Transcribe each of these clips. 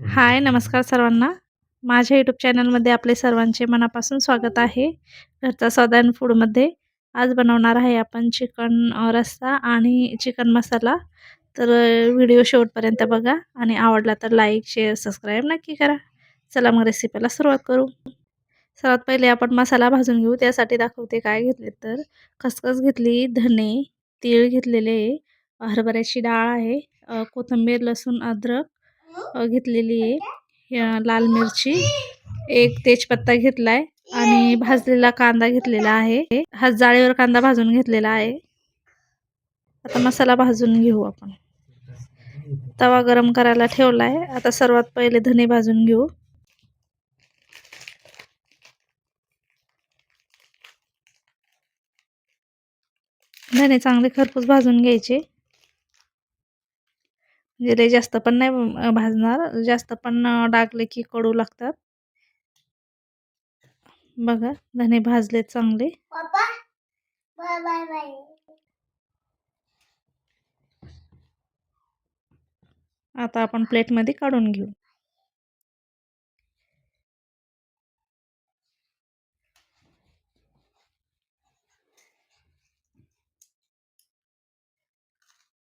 हाय नमस्कार सर्वांना. माझ्या यूट्यूब चॅनलमध्ये आपले सर्वांचे मनापासून स्वागत आहे. घरचा सौदान फूडमध्ये आज बनवणार आहे आपण चिकन रस्सा आणि चिकन मसाला तर व्हिडिओ शेवटपर्यंत बघा आणि आवडला तर लाईक शेअर सबस्क्राईब नक्की करा. चला मग रेसिपीला सुरुवात करू. सर्वात पहिले आपण मसाला भाजून घेऊ. त्यासाठी दाखवते काय घेतले तर खसखस घेतली धने तीळ घेतलेले हरभऱ्याची डाळ आहे कोथिंबीर लसूण अद्रक घेतलेली आहे. लाल मिरची. एक तेजपत्ता घेतलाय आणि भाजलेला कांदा घेतलेला आहे. हा जाळीवर कांदा भाजून घेतलेला आहे. आता मसाला भाजून घेऊ आपण. तवा गरम करायला ठेवलाय. आता सर्वात पहिले धने भाजून घेऊ. धने चांगले खरपूस भाजून घ्यायचे. म्हणजे जास्त पण नाही भाजणार. जास्त पण डागले की कडू लागतात. बघा धने भाजले चांगले. आता आपण प्लेटमध्ये काढून घेऊ.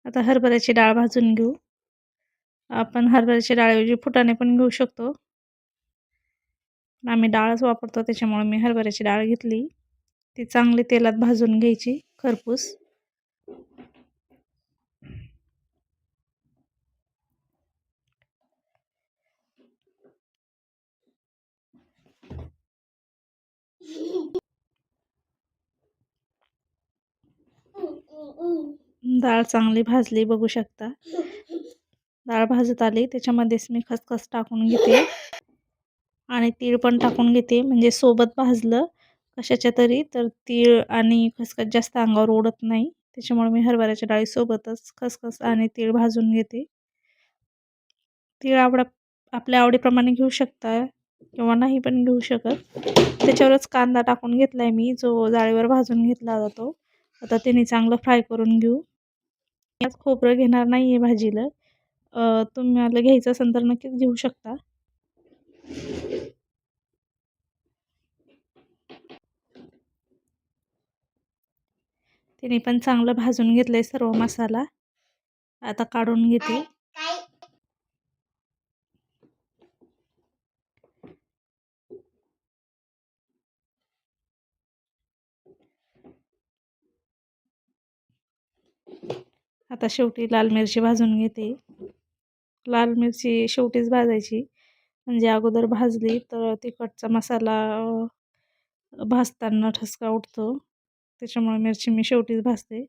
आता हरभऱ्याची डाळ भाजून घेऊ. आपण हरभऱ्याची डाळऐवजी फुटाणे पण घेऊ शकतो. आम्ही डाळच वापरतो त्याच्यामुळे मी हरभऱ्याची डाळ घेतली. ती चांगली तेलात भाजून घ्यायची खरपूस. डाळ चांगली भाजली बघू शकता. डाळ भाजत आली. त्याच्यामध्येच मी खसखस टाकून घेते. आणि तीळ पण टाकून घेते. म्हणजे सोबत भाजलं कशाच्या तरी तर तीळ आणि खसखस जास्त अंगावर ओढत नाही. त्याच्यामुळे मी हरभऱ्याच्या डाळीसोबतच खसखस आणि तीळ भाजून घेते. तीळ आवडा आपल्या आवडीप्रमाणे घेऊ शकता किंवा नाही पण घेऊ शकत. त्याच्यावरच कांदा टाकून घेतला आहे मी जो जाळीवर भाजून घेतला जातो. आता तिने चांगलं फ्राय करून घेऊ. खोबरं घेणार नाही आहे भाजीला. तुम्हाला घ्यायचं असेल तर नक्कीच घेऊ शकता. तिने पण चांगलं भाजून घेतलंय सर्व मसाला. आता काढून घेते. आता शेवटी लाल मिरची भाजून घेते. लाल मिरची शेवटीच भाजायची. म्हणजे अगोदर भाजली तर तिखटचा मसाला भाजताना ठसका उठतो. त्याच्यामुळे मिरची मी शेवटीच भाजते.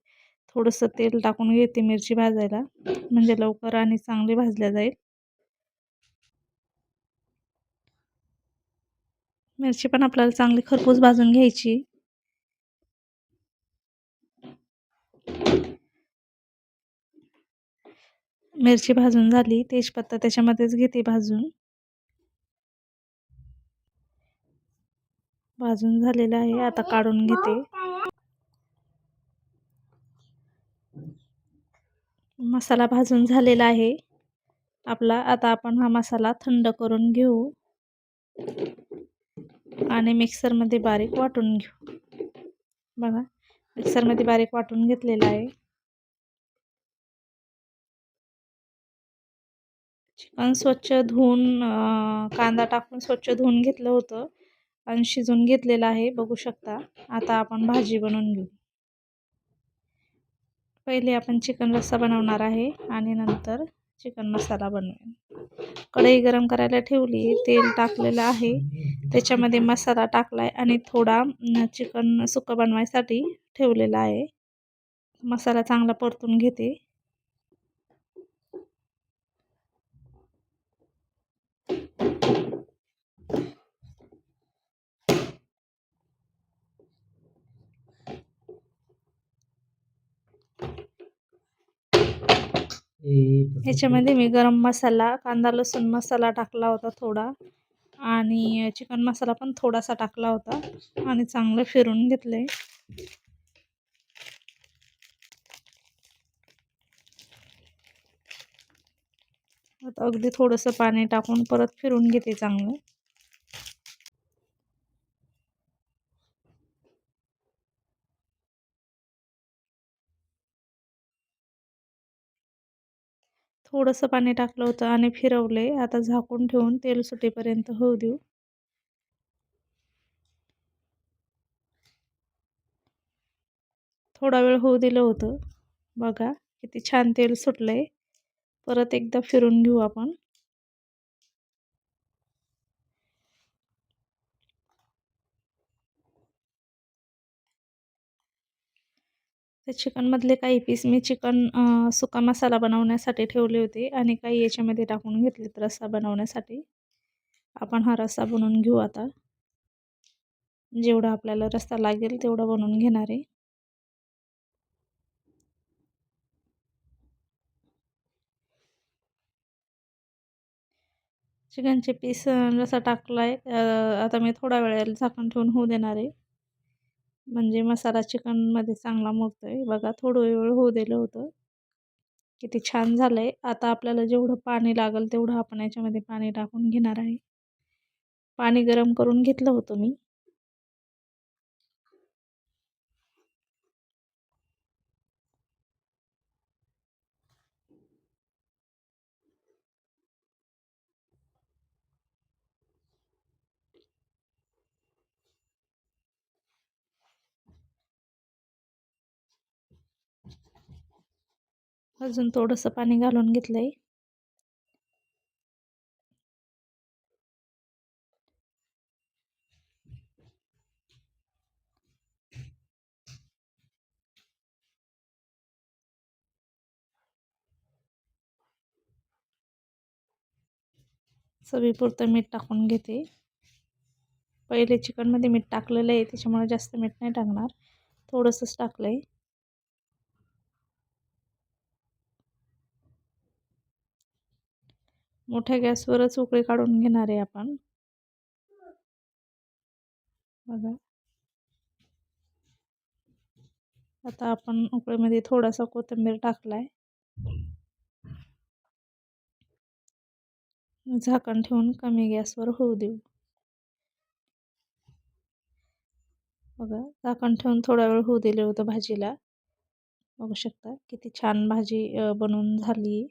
थोडंसं तेल टाकून घेते मिरची भाजायला. म्हणजे लवकर आणि चांगली भाजल्या जाईल. मिरची पण आपल्याला चांगली खरपूस भाजून घ्यायची. मिरची भाजून झाली तेजपत्ता त्याच्यामध्येच घेते भाजून. भाजून झालेलं आहे आता काढून घेते. मसाला भाजून झालेला आहे. आपला आता आपण हा मसाला थंड करून घेऊ. आणि मिक्सरमध्ये बारीक वाटून घेऊ. बघा मिक्सरमध्ये बारीक वाटून घेतलेला आहे. चिकन स्वच्छ धुवून कांदा टाकून स्वच्छ धुवून घेतलं होतं. आणि शिजून घेतलेलं आहे बघू शकता. आता आपण भाजी बनवून घेऊ. पहिले आपण चिकन रस्सा बनवणार आहे आणि नंतर चिकन मसाला बनवेन. कढई गरम करायला ठेवली तेल टाकलेलं आहे. त्याच्यामध्ये मसाला टाकला आहे आणि थोडा चिकन सुकं बनवायसाठी ठेवलेला आहे. मसाला चांगला परतून घेते. ह्याच्यामध्ये मी गरम मसाला कांदा लसूण मसाला टाकला होता थोडा. आणि चिकन मसाला पण थोडासा टाकला होता. आणि चांगलं फिरून घेतलंय. आता अगदी थोडंसं पाणी टाकून परत फिरून घेते चांगलं. थोडंसं पाणी टाकलं होतं आणि फिरवले. आता झाकून ठेवून तेल सुटेपर्यंत होऊ देऊ. थोडा वेळ होऊ दिलं होतं. बघा किती छान तेल सुटलंय. परत एकदा फिरून घेऊ आपण. त्या चिकनमधले काही पीस मी चिकन सुका मसाला बनवण्यासाठी ठेवले होते आणि काही याच्यामध्ये टाकून घेतलेत रस्सा बनवण्यासाठी. आपण हा रस्सा बनवून घेऊ आता. जेवढा आपल्याला रस्सा लागेल तेवढा बनवून घेणार आहे. चिकनचे पीस जसा टाकला आहे आता मी थोडा वेळ झाकण ठेवून होऊ देणार आहे. म्हणजे मसाला चिकनमध्ये चांगला मुरतो आहे बघा थोडं वेळ होऊ दिलं होतं. किती छान झालं आहे आता आपल्याला जेवढं पाणी लागेल तेवढं आपण याच्यामध्ये पाणी टाकून घेणार आहे. पाणी गरम करून घेतलं होतं मी. अजून थोडंसं पाणी घालून घेतलंय. चवीपुरतं मीठ टाकून घेते. पहिले चिकनमध्ये मीठ टाकलेलं आहे त्याच्यामुळे जास्त मीठ नाही टाकणार. थोडंसंच टाकलं आहे मोठ्या गॅसवरच उकळी काढून घेणार आहे आपण. बघा. आता आपण उकळीमध्ये थोडासा कोथिंबीर टाकलाय. झाकण ठेवून कमी गॅसवर होऊ देऊ. बघा झाकण ठेवून थोडा वेळ होऊ दिले होतं भाजीला. बघू शकता किती छान भाजी बनवून झाली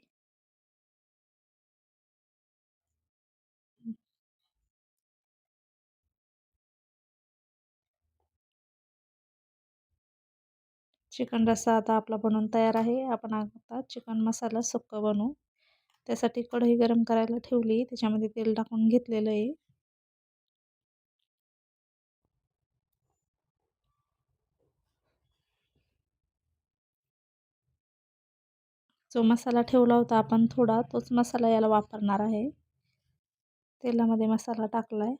चिकन रस्सा आता आपला बनवून तयार आहे. आपण आता चिकन मसाला सुक्क बनवू. त्यासाठी कढई गरम करायला ठेवली. त्याच्यामध्ये तेल टाकून घेतलेलं आहे. जो मसाला ठेवला होता आपण थोडा तोच मसाला याला वापरणार आहे. तेलामध्ये मसाला टाकला आहे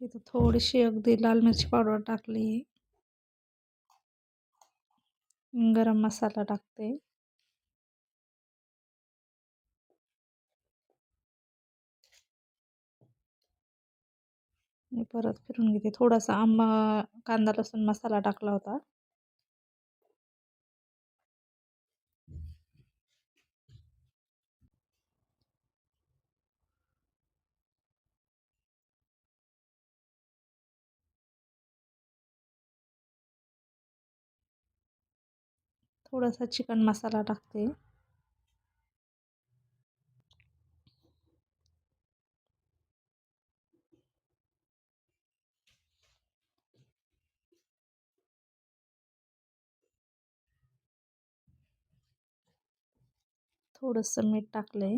इथं थोडीशी अगदी लाल मिरची पावडर टाकली. गरम मसाला टाकते. परत फिरून घेते. थोडासा आंबा कांदा लसूण मसाला टाकला होता. थोडासा चिकन मसाला टाकते. थोडंसं मीठ टाकलं आहे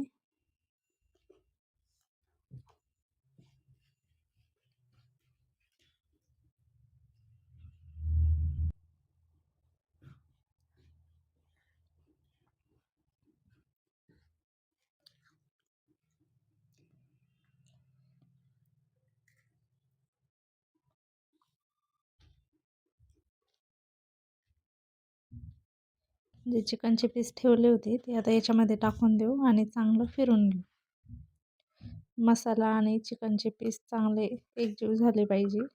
जे चिकनचे पीस ठेवले होते ते आता याच्यामध्ये टाकून देऊ आणि चांगलं फिरून घेऊ. मसाला आणि चिकनचे पीस चांगले एकजीव झाले पाहिजे.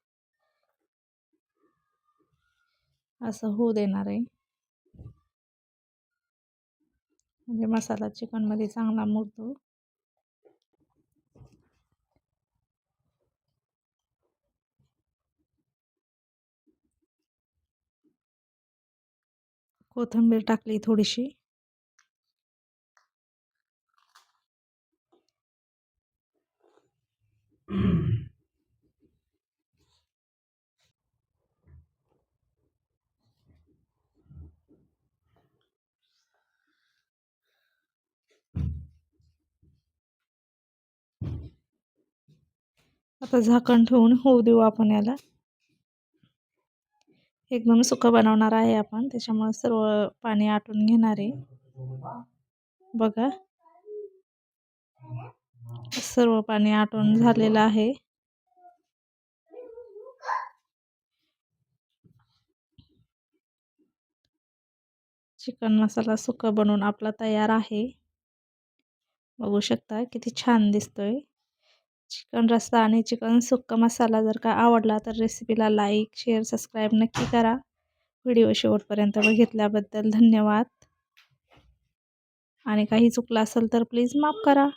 असं होऊ देणार आहे. म्हणजे मसाला चिकनमध्ये चांगला मुरतो. कोथिंबीर टाकली थोडीशी. आता झाकण ठेवून होऊ देऊ आपण याला. एकदम सुकं बनवणार आहे आपण. त्याच्यामुळे सर्व पाणी आटून घेणार आहे. बघा. सर्व पाणी आटून झालेलं आहे. चिकन मसाला सुका बनवून आपला तयार आहे. बघू शकता किती छान दिसतोय. चिकन रस्सा आणि चिकन सुक्का मसाला जर का आवडला तर रेसिपीला लाईक शेअर सबस्क्राईब नक्की करा. व्हिडिओ शेवटपर्यंत बघितल्याबद्दल धन्यवाद. आणि काही चुकलं असेल तर प्लीज माफ करा.